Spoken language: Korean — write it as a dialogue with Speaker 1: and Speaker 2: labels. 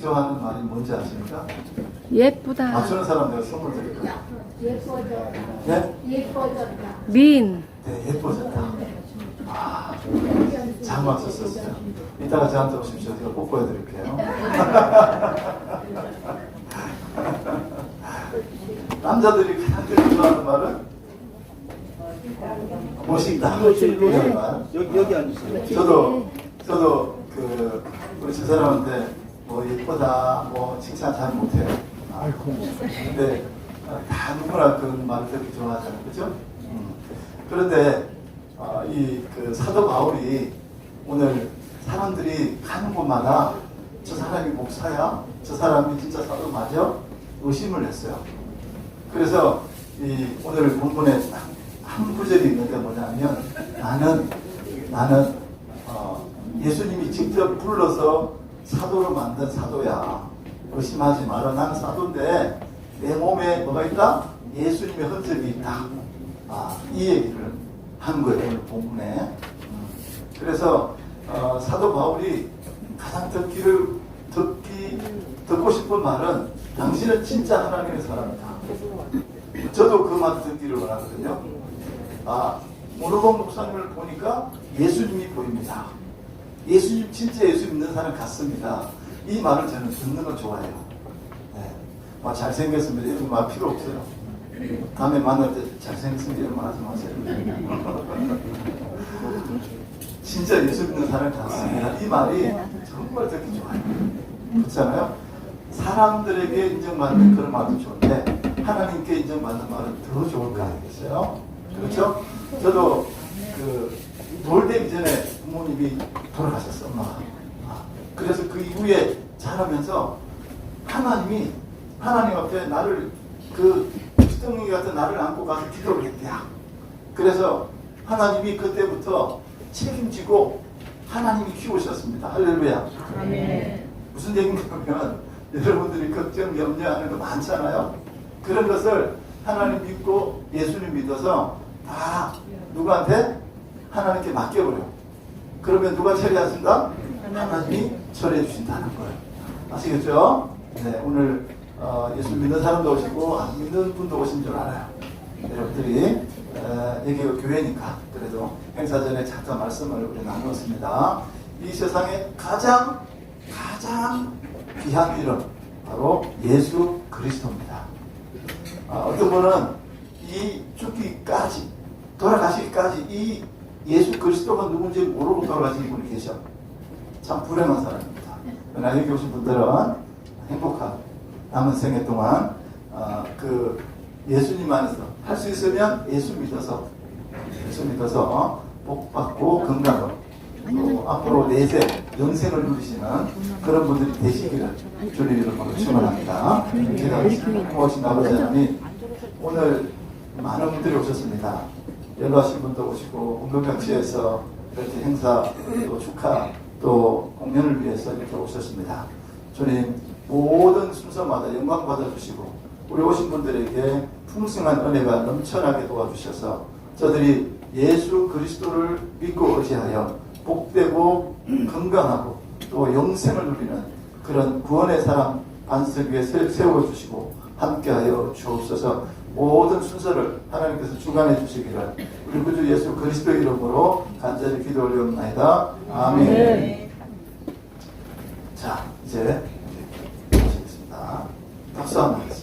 Speaker 1: 좋아하는 말이 뭔지 아십니까?
Speaker 2: 예쁘다.
Speaker 1: 맞추는 사람 내가 선물 드릴 거예요.
Speaker 3: 예뻐졌다.
Speaker 1: 네?
Speaker 3: 예뻐졌다.
Speaker 2: 민.
Speaker 1: 네, 예뻐졌다. 아, 잘 맞췄었어요. 이따가 저한테 오십시오. 제가 꼭 보여드릴게요. 남자들이 가장 좋아하는 말은 멋있다. 이런 말.
Speaker 4: 여기 여기 앉으세요.
Speaker 1: 저도 저도 그 우리 집사람한테 뭐 예쁘다 뭐 칭찬 잘 못해요. 아, 근데 다 누구나 그런 말을 듣기 좋아하잖아요, 그렇죠? 음. 그런데 이그 사도 바울이 오늘 사람들이 가는 곳마다 저 사람이 목사야, 저 사람이 진짜 사도 맞아 의심을 했어요. 그래서 이 오늘 본문에 딱한 구절이 있는데 뭐냐면 나는 나는 어, 예수님이 직접 불러서 사도로 만든 사도야. 의심하지 마라. 나는 사도인데 내 몸에 뭐가 있다? 예수님의 흔적이 있다. 아, 이 얘기를 한 거예요. 오늘 본문에. 음. 그래서 어, 사도 바울이 가장 듣기를 듣기 듣고 싶은 말은 당신은 진짜 하나님의 사람이다. 저도 그 말 듣기를 원하거든요. 아, 모르본 목사님을 보니까 예수님이 보입니다. 예수님, 진짜 예수 믿는 사람 같습니다. 이 말을 저는 듣는 걸 좋아해요. 네. 막 잘생겼습니다. 이런 말 필요 없어요. 다음에 만날 때 잘생겼습니다. 이런 말 하지 마세요. 진짜 예수 믿는 사람 같습니다. 이 말이 정말 듣기 좋아요. 그렇잖아요? 사람들에게 인정받는 그런 말도 좋은데 하나님께 인정받는 말은 더 좋을 거 아니겠어요? 그렇죠? 저도 그 돌 되기 전에 부모님이 돌아가셨어, 엄마가. 아, 그래서 그 이후에 자라면서 하나님이 하나님 앞에 나를 그 피덩이 같은 나를 안고 가서 기도를 했대요. 그래서 하나님이 그때부터 책임지고 하나님이 키우셨습니다. 할렐루야. 무슨 얘기냐면 여러분들이 걱정, 염려하는 거 많잖아요. 그런 것을 하나님 믿고 예수님 믿어서 다 누구한테? 하나님께 맡겨버려. 그러면 누가 처리하신다? 하나님이 처리해 주신다는 거예요. 아시겠죠? 네, 오늘 어, 예수 믿는 사람도 오시고 안 믿는 분도 오신 줄 알아요. 여러분들이 에, 여기가 교회니까 그래도 행사 전에 잠깐 말씀을 우리 나누었습니다. 이 세상에 가장 가장 귀한 이름 바로 예수 그리스도입니다. 아, 어떤 분은 이 죽기까지 돌아가시기까지 이 예수 그리스도가 누군지 모르고 돌아가신 분이 계셔. 참 불행한 사람입니다. 그러나 여기 오신 분들은 행복한 남은 생애 동안 어, 그 예수님 안에서 할 수 있으면 예수 믿어서 예수 믿어서 복 받고 건강을 또 앞으로 내세 영생을 누리시는 그런 분들이 되시기를 주님 이름으로 축원합니다. 제가 고하신 아버지 하나님 오늘 많은 분들이 오셨습니다. 연로하신 분도 오시고 운동장치에서 이렇게 행사 또 축하 또 공연을 위해서 이렇게 오셨습니다. 주님 모든 순서마다 영광 받아주시고 우리 오신 분들에게 풍성한 은혜가 넘쳐나게 도와주셔서 저들이 예수 그리스도를 믿고 의지하여 복되고 건강하고 또 영생을 누리는 그런 구원의 사람 반석 위에 세- 세워주시고 함께하여 주옵소서 모든 순서를 하나님께서 주관해 주시기를 우리 구주 예수 그리스도 이름으로 간절히 기도 올리옵나이다. 아멘. 자, 이제 모시겠습니다. 박수 한번.